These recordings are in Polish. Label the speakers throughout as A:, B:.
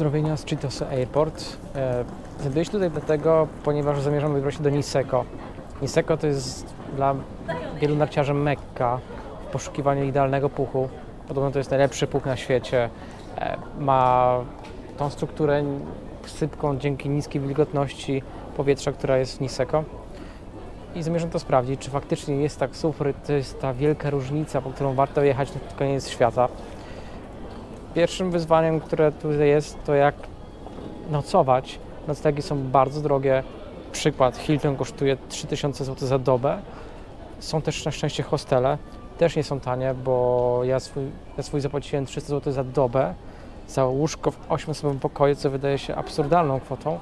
A: Pozdrowienia z Chitose Airport. E, Znajduję się tutaj dlatego, ponieważ zamierzam wybrać się do Niseko. Niseko to jest dla wielu narciarzy Mekka w poszukiwaniu idealnego puchu. Podobno to jest najlepszy puch na świecie. E, Ma tą strukturę sypką dzięki niskiej wilgotności powietrza, która jest w Niseko. I zamierzam to sprawdzić, czy faktycznie jest tak super, to jest ta wielka różnica, po którą warto jechać na koniec świata. Pierwszym wyzwaniem, które tutaj jest, to jak nocować. Noclegi są bardzo drogie. Przykład, Hilton kosztuje 3000 zł za dobę. Są też na szczęście hostele. Też nie są tanie, bo ja swój, ja swój zapłaciłem 300 zł za dobę za łóżko w 8-osobowym pokoju, co wydaje się absurdalną kwotą.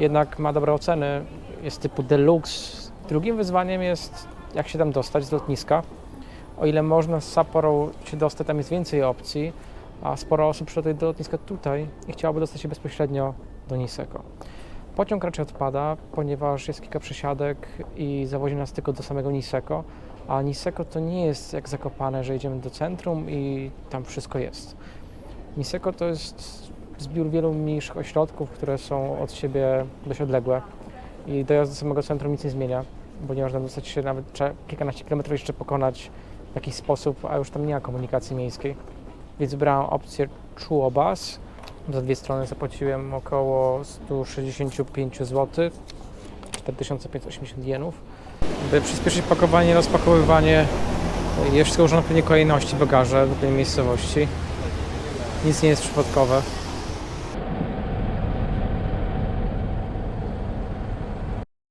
A: Jednak ma dobre oceny, jest typu deluxe. Drugim wyzwaniem jest, jak się tam dostać z lotniska. O ile można z Sapporo się dostać, tam jest więcej opcji, a sporo osób przylatuje do lotniska tutaj i chciałoby dostać się bezpośrednio do Niseko. Pociąg raczej odpada, ponieważ jest kilka przesiadek i zawozi nas tylko do samego Niseko, a Niseko to nie jest jak Zakopane, że jedziemy do centrum i tam wszystko jest. Niseko to jest zbiór wielu mniejszych ośrodków, które są od siebie dość odległe i dojazd do samego centrum nic nie zmienia, bo nie można dostać się nawet kilkanaście kilometrów jeszcze pokonać w jakiś sposób, a już tam nie ma komunikacji miejskiej. Więc wybrałem opcję Chuobas. Za dwie strony zapłaciłem około 165 zł, 4580 jenów. By przyspieszyć pakowanie, rozpakowywanie, jest ułożone w pewnej kolejności bagaże do tej miejscowości. Nic nie jest przypadkowe.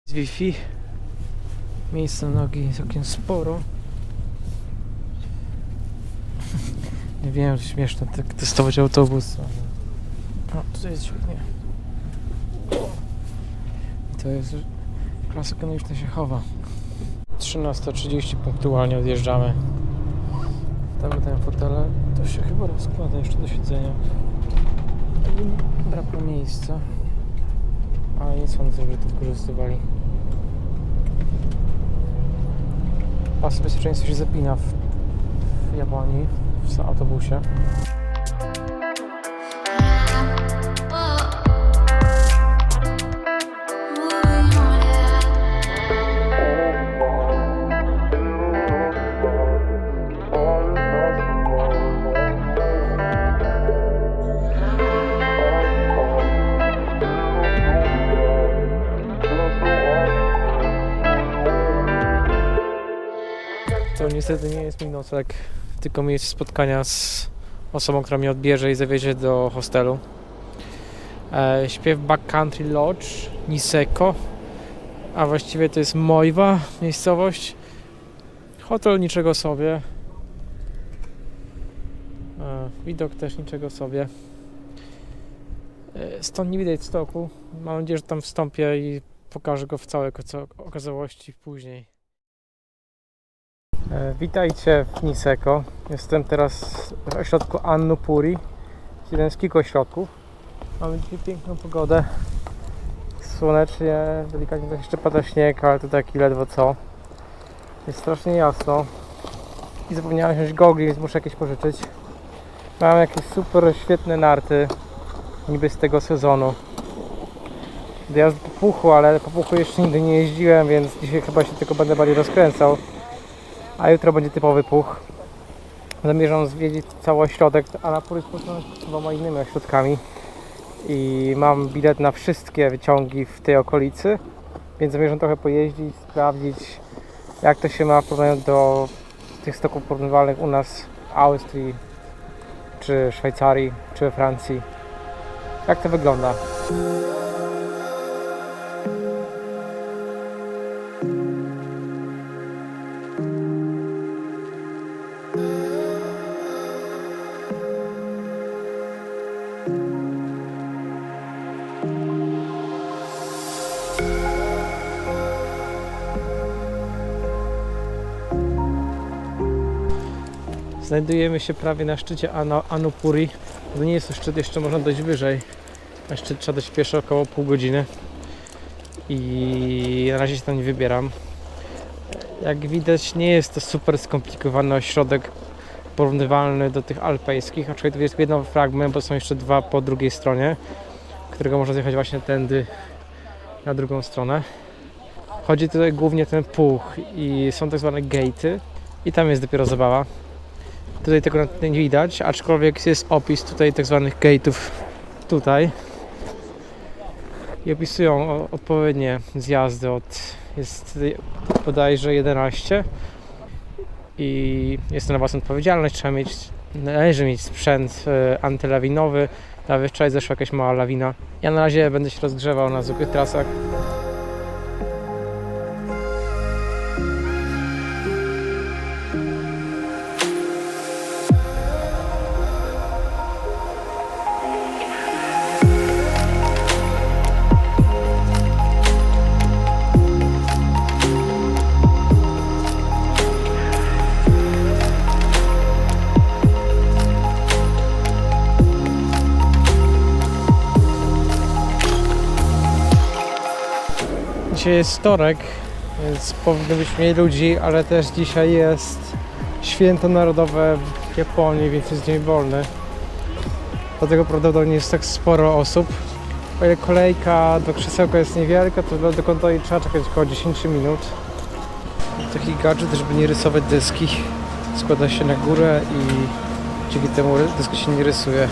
A: Z Wi-Fi. Miejsca nogi jest całkiem sporo. Nie wiem, to śmieszne tak testować autobus. ale- O, tutaj jest świetnie. I to jest klasa ekonomiczna się chowa. 13.30 punktualnie odjeżdżamy. Tam ten fotele to się chyba rozkłada jeszcze do siedzenia. Brakło miejsca. Ale nie sądzę, że to wykorzystywali. Pas bezpieczeństwa się zapina w, w Japonii, w autobusie. To niestety nie jest mój nocleg, tylko miejsce spotkania z osobą, która mnie odbierze i zawiezie do hostelu. E, śpię w Backcountry Lodge, Niseko, a właściwie to jest Mojwa miejscowość. Hotel niczego sobie. E, widok też niczego sobie. E, stąd nie widać stoku. Mam nadzieję, że tam wstąpię i pokażę go w całej oka- okazałości później. E, Witajcie w Niseko. Jestem teraz w ośrodku Annupuri. Jeden z kilku ośrodków. Mamy dzisiaj piękną pogodę. Słonecznie, delikatnie jeszcze pada śnieg, ale to taki ledwo co. Jest strasznie jasno. I zapomniałem wziąć gogli, więc muszę jakieś pożyczyć. Mam jakieś super świetne narty. Niby z tego sezonu. Dojazd po puchu, ale po puchu jeszcze nigdy nie jeździłem, więc dzisiaj chyba się tylko będę bardziej rozkręcał a jutro będzie typowy puch. Zamierzam zwiedzić cały ośrodek, a na jest połączony z dwoma innymi ośrodkami i mam bilet na wszystkie wyciągi w tej okolicy, więc zamierzam trochę pojeździć, sprawdzić jak to się ma w porównaniu do tych stoków porównywalnych u nas w Austrii, czy Szwajcarii, czy we Francji. Jak to wygląda? Znajdujemy się prawie na szczycie Anupuri. To nie jest to szczyt, jeszcze można dojść wyżej. Na szczyt trzeba dojść pieszo około pół godziny. I na razie się tam nie wybieram. Jak widać nie jest to super skomplikowany ośrodek porównywalny do tych alpejskich, aczkolwiek to jest jeden fragment, bo są jeszcze dwa po drugiej stronie, którego można zjechać właśnie tędy na drugą stronę. Chodzi tutaj głównie ten puch i są tak zwane gate'y i tam jest dopiero zabawa. Tutaj tego nie widać, aczkolwiek jest opis tutaj tak zwanych gate'ów tutaj i opisują odpowiednie zjazdy od jest bodajże 11 i jest to na własną odpowiedzialność, trzeba mieć, należy mieć sprzęt e, antylawinowy, nawet wczoraj zeszła jakaś mała lawina. Ja na razie będę się rozgrzewał na zwykłych trasach. Dzisiaj jest wtorek, więc powinno być mniej ludzi, ale też dzisiaj jest święto narodowe w Japonii, więc jest dzień wolny. Dlatego prawdopodobnie jest tak sporo osób. O ile kolejka do krzesełka jest niewielka, to do kontroli trzeba czekać około 10 minut. Taki gadżet, żeby nie rysować deski. Składa się na górę i dzięki temu deska się nie rysuje.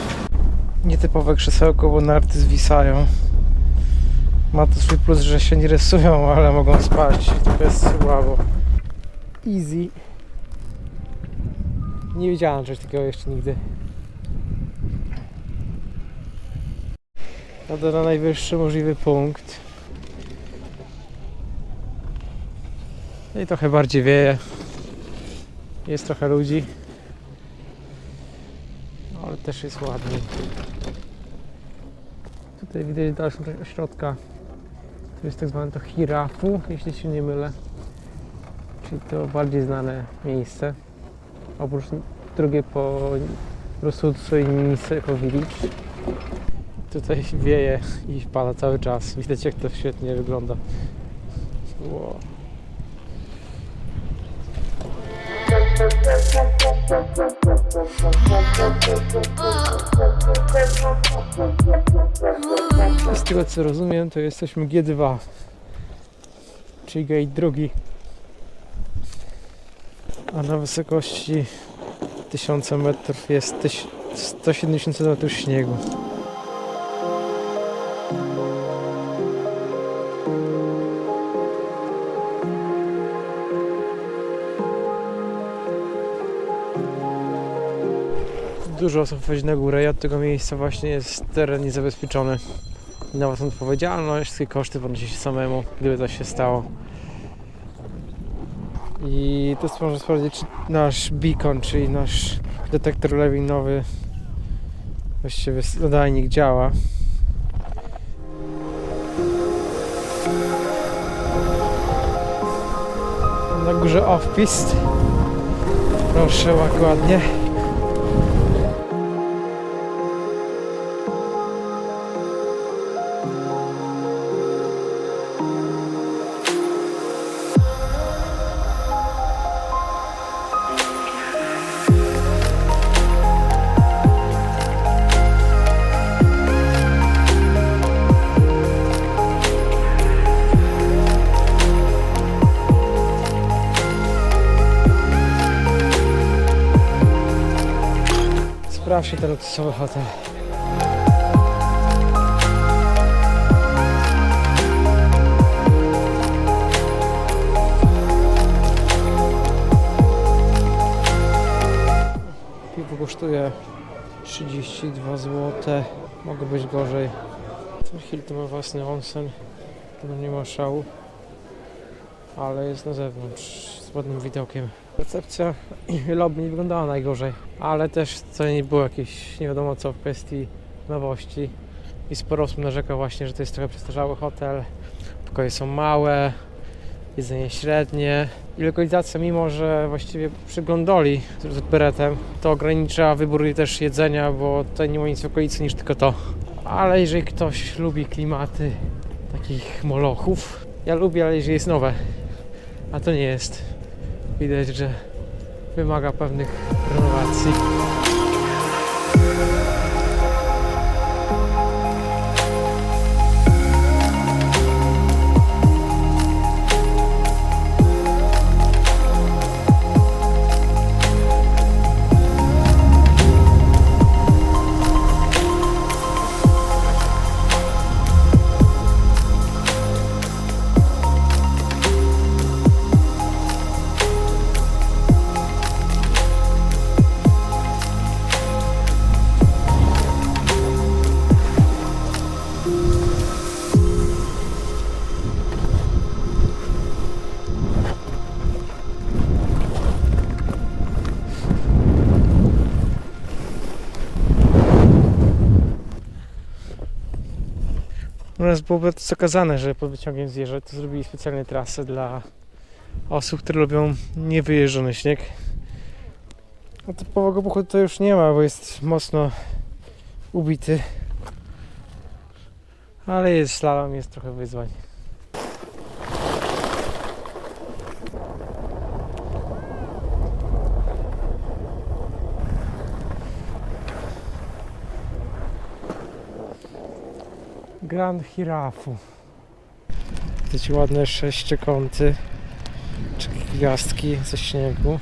A: Nietypowe krzesełko, bo narty zwisają. Ma to swój plus, że się nie rysują, ale mogą spaść. To jest słabo. Easy. Nie widziałem czegoś takiego jeszcze nigdy. Jadę na najwyższy możliwy punkt. No i trochę bardziej wieje. Jest trochę ludzi. Ale też jest ładnie. Tutaj widać dalszą część. To jest tak zwane to Hirafu, jeśli się nie mylę. Czyli to bardziej znane miejsce. Oprócz drugie po Rusutsu i Niseko Village. Tutaj wieje i pada cały czas. Widać jak to świetnie wygląda. Wow. Z tego co rozumiem, to jesteśmy G2, czyli gate drugi. A na wysokości 1000 metrów jest tyś- 170 cm śniegu. Dużo osób wchodzi na górę i od tego miejsca właśnie jest teren niezabezpieczony. Na własną odpowiedzialność, wszystkie koszty ponosi się samemu, gdyby coś się stało. I to można sprawdzić, czy nasz beacon, czyli nasz detektor lawinowy, właściwie nadajnik działa. Na górze off-pist. Proszę ładnie. Sprawdźcie ten luksusowy hotel. Piwo kosztuje 32 zł. Mogło być gorzej. Ten Hilton ma własny onsen. No nie ma szału. Ale jest na zewnątrz z ładnym widokiem. Recepcja i lobby nie wyglądała najgorzej, ale też to nie było jakieś nie wiadomo co w kwestii nowości. I sporo osób narzeka właśnie, że to jest trochę przestarzały hotel, pokoje są małe, jedzenie średnie i lokalizacja, mimo że właściwie przy gondoli z beretem, to ogranicza wybór też jedzenia, bo tutaj nie ma nic w okolicy niż tylko to. Ale jeżeli ktoś lubi klimaty takich molochów, ja lubię, ale jeżeli jest nowe, a to nie jest. Widać, że wymaga pewnych renowacji. Nas byłoby to zakazane, że pod wyciągiem zjeżdżać, to zrobili specjalnie trasę dla osób, które lubią niewyjeżdżony śnieg. A typowego pochodu to już nie ma, bo jest mocno ubity. Ale jest slalom, jest trochę wyzwań. Grand Hirafu. Widzicie ładne sześciokąty czy gwiazdki ze śniegu.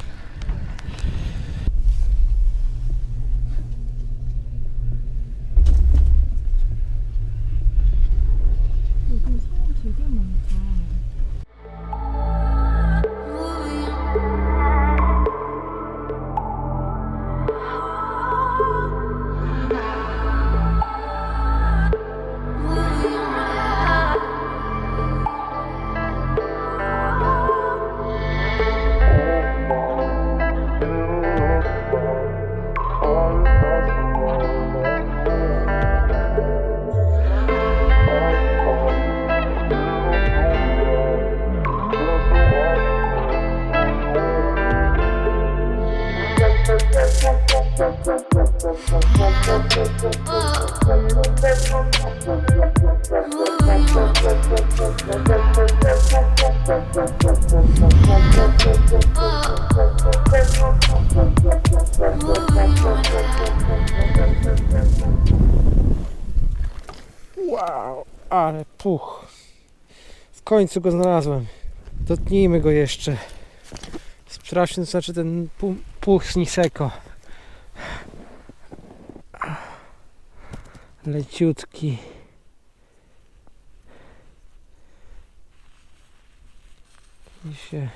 A: Końcu go znalazłem. Dotknijmy go jeszcze. Sprawdźmy, to znaczy ten pu- puch z Niseko. Leciutki. I się...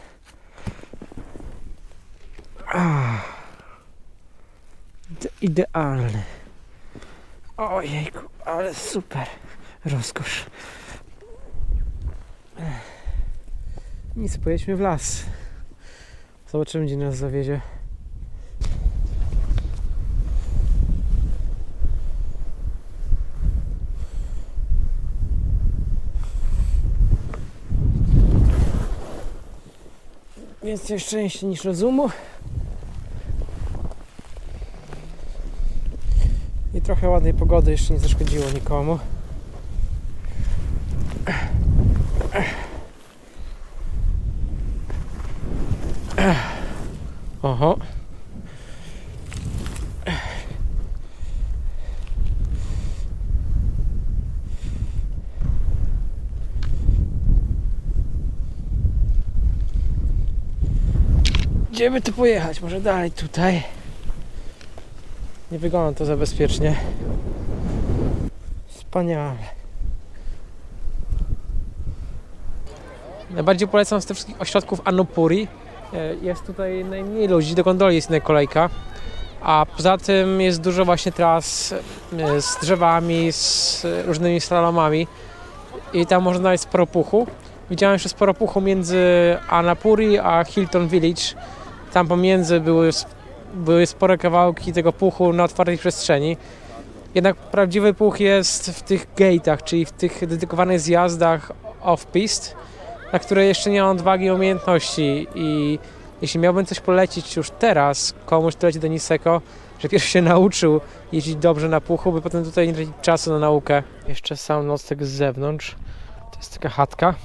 A: Ah. Ide- Idealny. Ojejku, ale super. Rozkosz. Nic, pojedźmy w las. Zobaczymy, gdzie nas zawiedzie. Więcej szczęścia niż rozumu. I trochę ładnej pogody jeszcze nie zaszkodziło nikomu. Oho. Gdzie by tu pojechać? Może dalej tutaj. Nie wygląda to za bezpiecznie. Wspaniale. Najbardziej polecam z tych wszystkich ośrodków Annupuri. E, Jest tutaj najmniej ludzi, do gondoli jest inna kolejka. A poza tym jest dużo właśnie tras e, z drzewami, z różnymi slalomami. I tam można znaleźć sporo puchu. Widziałem jeszcze sporo puchu między Annapuri a Hilton Village. Tam pomiędzy były, były spore kawałki tego puchu na otwartej przestrzeni. Jednak prawdziwy puch jest w tych gate'ach, czyli w tych dedykowanych zjazdach off-piste, na które jeszcze nie mam odwagi i umiejętności. I jeśli miałbym coś polecić już teraz komuś, kto leci do Niseko, że pierwszy się nauczył jeździć dobrze na puchu, by potem tutaj nie tracić czasu na naukę. Jeszcze sam nocleg z zewnątrz. To jest taka chatka,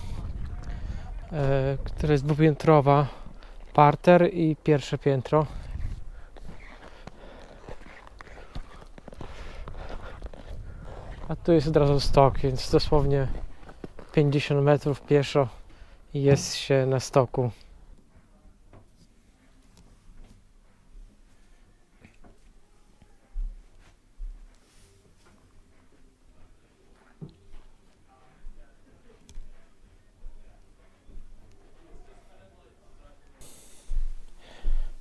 A: e, która jest dwupiętrowa. parter i pierwsze piętro. A tu jest od razu stok, więc dosłownie 50 metrów pieszo jest się na stoku.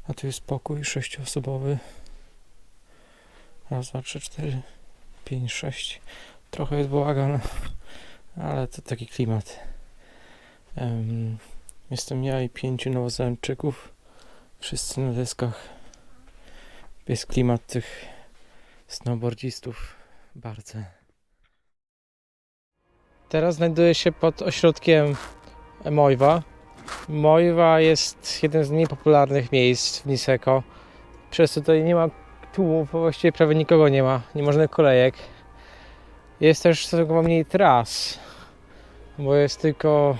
A: A tu jest pokój sześcioosobowy. Raz, dwa, trzy, cztery, pięć, sześć. Trochę jest bałagan, ale to taki klimat. Em, jestem ja i pięciu nowozelandczyków. Wszyscy na deskach. Jest klimat tych snowboardzistów bardzo. Teraz znajduję się pod ośrodkiem Mojwa. Mojwa jest jednym z mniej popularnych miejsc w Niseko. Przez to tutaj nie ma tłumów, właściwie prawie nikogo nie ma, nie żadnych kolejek. Jest też stosunkowo mniej tras, bo jest tylko,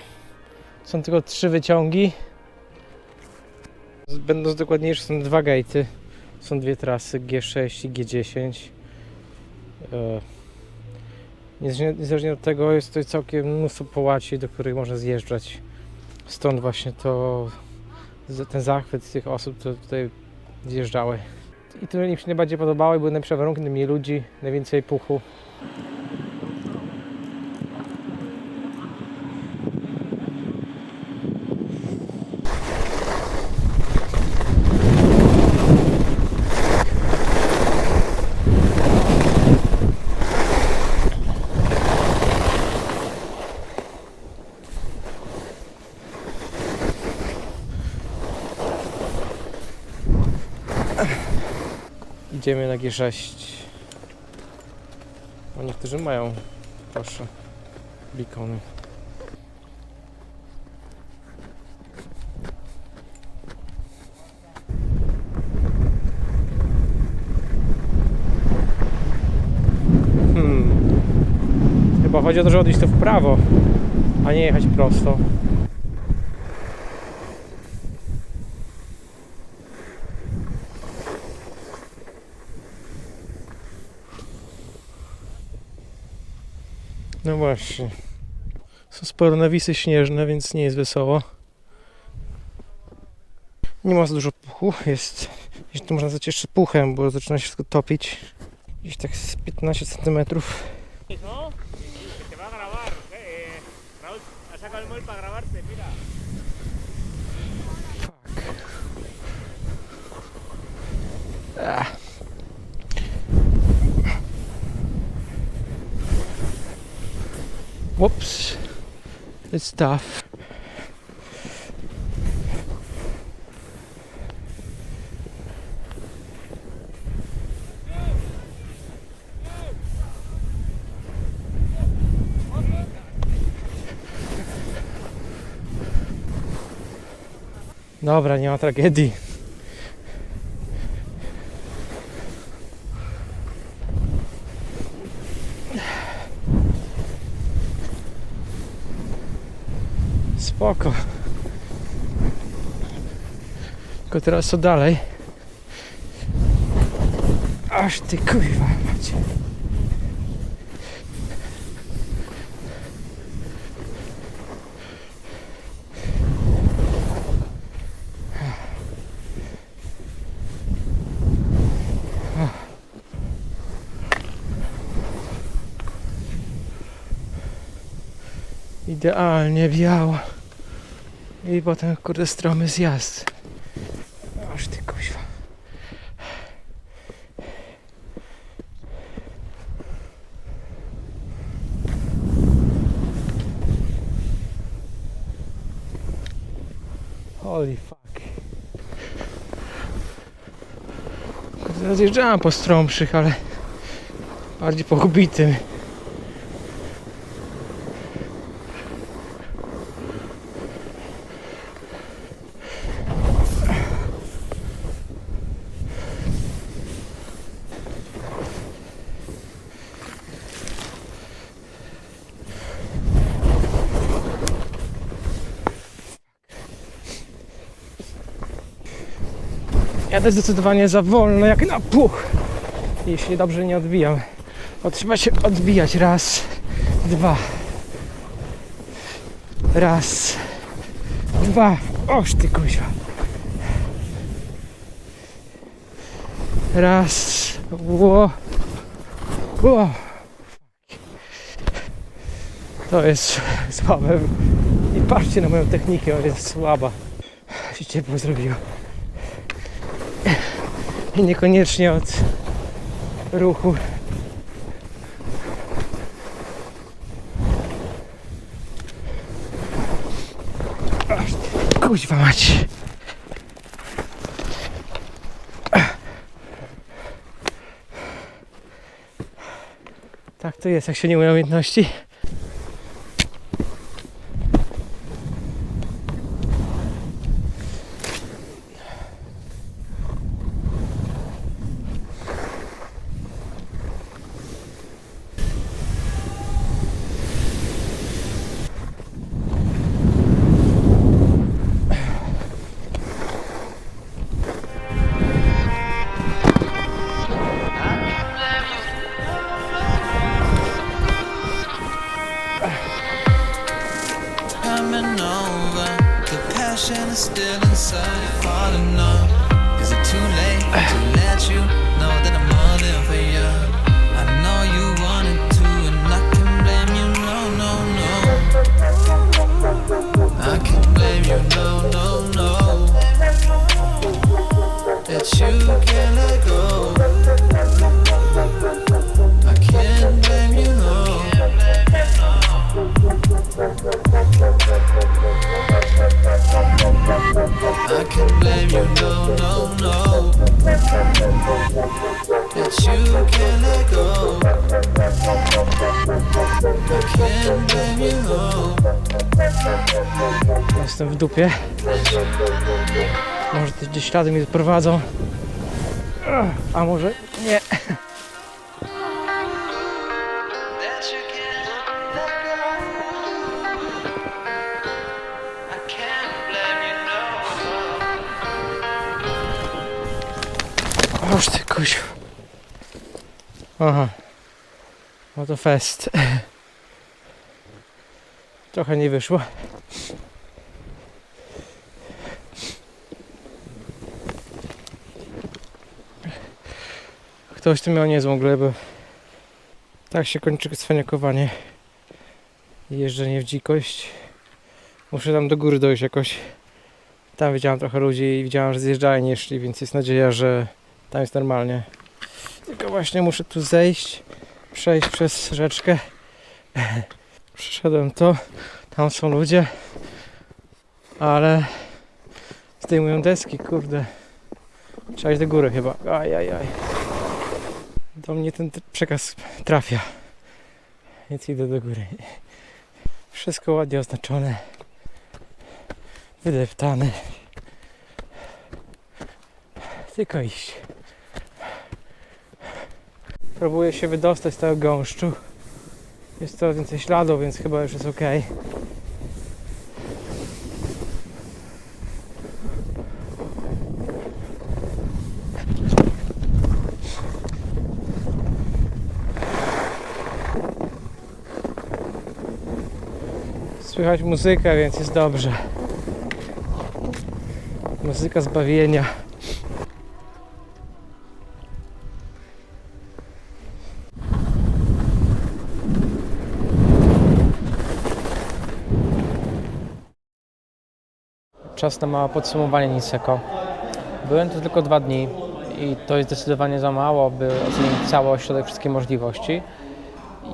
A: są tylko trzy wyciągi. Będąc dokładniejszy, są dwa gatey. Są dwie trasy, G6 i G10. E, Niezależnie od tego jest tutaj całkiem mnóstwo połaci, do których można zjeżdżać. Stąd właśnie to, ten zachwyt tych osób, które tutaj zjeżdżały. I które mi się najbardziej podobały, były najlepsze warunki, najmniej ludzi, najwięcej puchu. Idziemy na G6. O, niektórzy mają, proszę, beacony. Hmm. Chyba chodzi o to, żeby odejść to w prawo, a nie jechać prosto. Właśnie. Są sporo nawisy śnieżne, więc nie jest wesoło. Nie ma za dużo puchu. Jest, jeśli to można nazwać jeszcze puchem, bo zaczyna się wszystko topić. Gdzieś tak z 15 cm.
B: Que
A: Whoops. It's tough. Dobra, nie ma tragedii. Spoko. Tylko teraz co dalej? Aż ty kurwa macie. Idealnie biało. I potem kurde stromy zjazd. Aż ty kuźwa. Holy fuck. Kurde, Zjeżdżałem po stromszych, ale bardziej po. Jadę zdecydowanie za wolno, jak na puch. Jeśli dobrze nie odbijam. Trzeba się odbijać. Raz, dwa. Raz, dwa. Oż ty kuźwa. Raz. Ło. Ło. To jest słabe. I patrzcie na moją technikę, ona jest słaba. Się ciepło zrobiło. I niekoniecznie od ruchu. Kuźwa mać. Tak to jest, jak się nie ma umiejętności. W dupie. Może gdzieś ślady mnie prowadzą. A może nie. Oż ty kusiu. Aha. No to fest. Trochę nie wyszło. Ktoś tu miał niezłą glebę. Tak się kończy cwaniakowanie. Jeżdżenie w dzikość. Muszę tam do góry dojść jakoś. Tam widziałem trochę ludzi i widziałem, że zjeżdżają nie szli, więc jest nadzieja, że tam jest normalnie. Tylko właśnie muszę tu zejść, przejść przez rzeczkę. Przeszedłem to, tam są ludzie, ale zdejmują deski, kurde. Trzeba iść do góry chyba. Aj, aj, aj. Do mnie ten przekaz trafia. Więc idę do góry. Wszystko ładnie oznaczone. Wydeptane. Tylko iść. Próbuję się wydostać z tego gąszczu. Jest to więcej śladów, więc chyba już jest ok. Słychać muzykę, więc jest dobrze. Muzyka zbawienia. Czas na małe podsumowanie Niseko. Byłem tu tylko dwa dni i to jest zdecydowanie za mało, by ocenić cały ośrodek, wszystkie możliwości.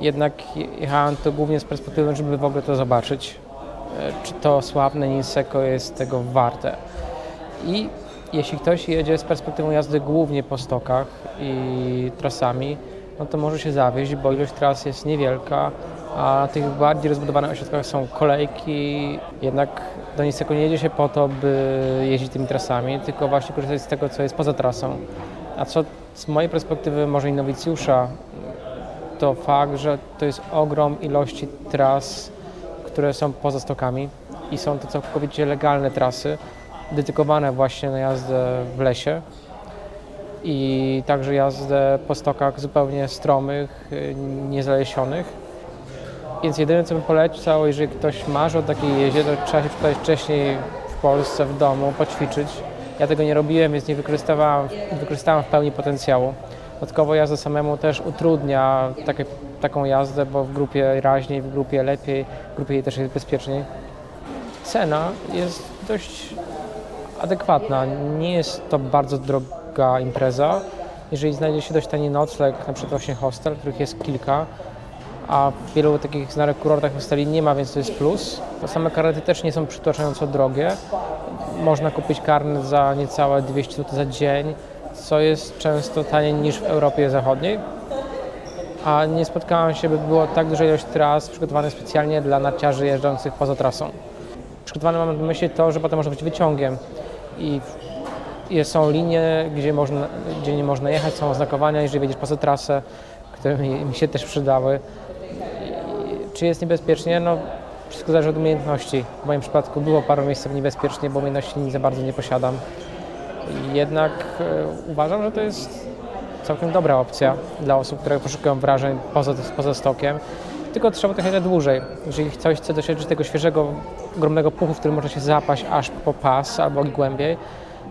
A: Jednak jechałem tu głównie z perspektywy, żeby w ogóle to zobaczyć. E, Czy to sławne Niseko jest tego warte. I jeśli ktoś jedzie z perspektywą jazdy głównie po stokach i trasami, no to może się zawieść, bo ilość tras jest niewielka, a na tych bardziej rozbudowanych ośrodkach są kolejki. Jednak do Niseko nie jedzie się po to, by jeździć tymi trasami, tylko właśnie korzystać z tego, co jest poza trasą. A co z mojej perspektywy może i nowicjusza, to fakt, że to jest ogrom ilości tras, które są poza stokami i są to całkowicie legalne trasy, dedykowane właśnie na jazdę w lesie. i także jazdę po stokach zupełnie stromych, y, niezalesionych. Więc jedyne co bym polecał, jeżeli ktoś marzy o takiej jeździe, to trzeba się przygotować wcześniej w Polsce, w domu, poćwiczyć. Ja tego nie robiłem, więc nie wykorzystywałem, nie wykorzystałem w pełni potencjału. Dodatkowo jazda samemu też utrudnia takie, taką jazdę, bo w grupie raźniej, w grupie lepiej, w grupie też jest bezpieczniej. Cena jest dość adekwatna. Nie jest to bardzo droga impreza. Jeżeli znajdzie się dość tani nocleg, na przykład właśnie hostel, których jest kilka, a w wielu takich znanych kurortach hosteli nie ma, więc to jest plus. Same karnety też nie są przytłaczająco drogie. Można kupić karnet za niecałe 200 zł za dzień, co jest często taniej niż w Europie Zachodniej. A nie spotkałem się, by było tak duża ilość tras przygotowanych specjalnie dla narciarzy jeżdżących poza trasą. Przygotowane mam na myśli to, że potem może być wyciągiem i są linie, gdzie, można, gdzie nie można jechać, są oznakowania, jeżeli jedziesz poza trasę, które mi, mi się też przydały. I czy jest niebezpiecznie? No, wszystko zależy od umiejętności. W moim przypadku było parę miejsc niebezpiecznie, bo umiejętności za bardzo nie posiadam. Jednak e, uważam, że to jest całkiem dobra opcja dla osób, które poszukują wrażeń poza, poza stokiem. Tylko trzeba trochę dłużej. Jeżeli ktoś chce doświadczyć tego świeżego, ogromnego puchu, w którym można się zapaść aż po pas albo głębiej,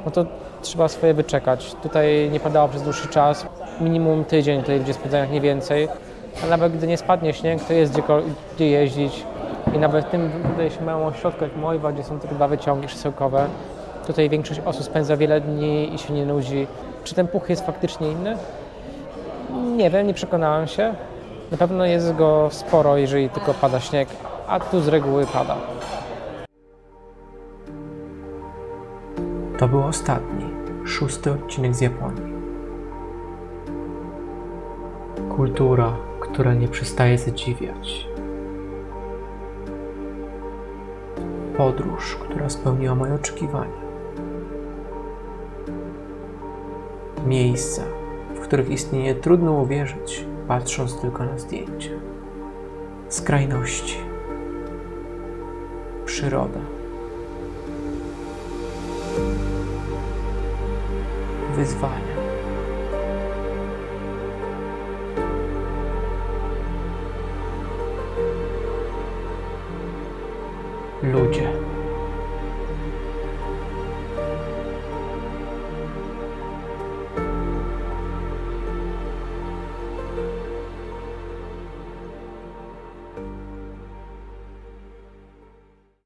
A: no to trzeba swoje wyczekać. Tutaj nie padało przez dłuższy czas, minimum tydzień tutaj ludzie spędzają, jak nie więcej. A nawet gdy nie spadnie śnieg, to jest gdzie, gdzie jeździć. I nawet w tym, wydaje się, małym ośrodku jak Mojwa, gdzie są tylko dwa wyciągi krzesełkowe, tutaj większość osób spędza wiele dni i się nie nudzi. Czy ten puch jest faktycznie inny? Nie wiem, nie przekonałem się. Na pewno jest go sporo, jeżeli tylko pada śnieg, a tu z reguły pada.
C: To był ostatni, szósty odcinek z Japonii. Kultura, która nie przestaje zadziwiać. Podróż, która spełniła moje oczekiwania. Miejsca, w których istnieje trudno uwierzyć, patrząc tylko na zdjęcia. Skrajności. Przyroda. wyzwania. Ludzie.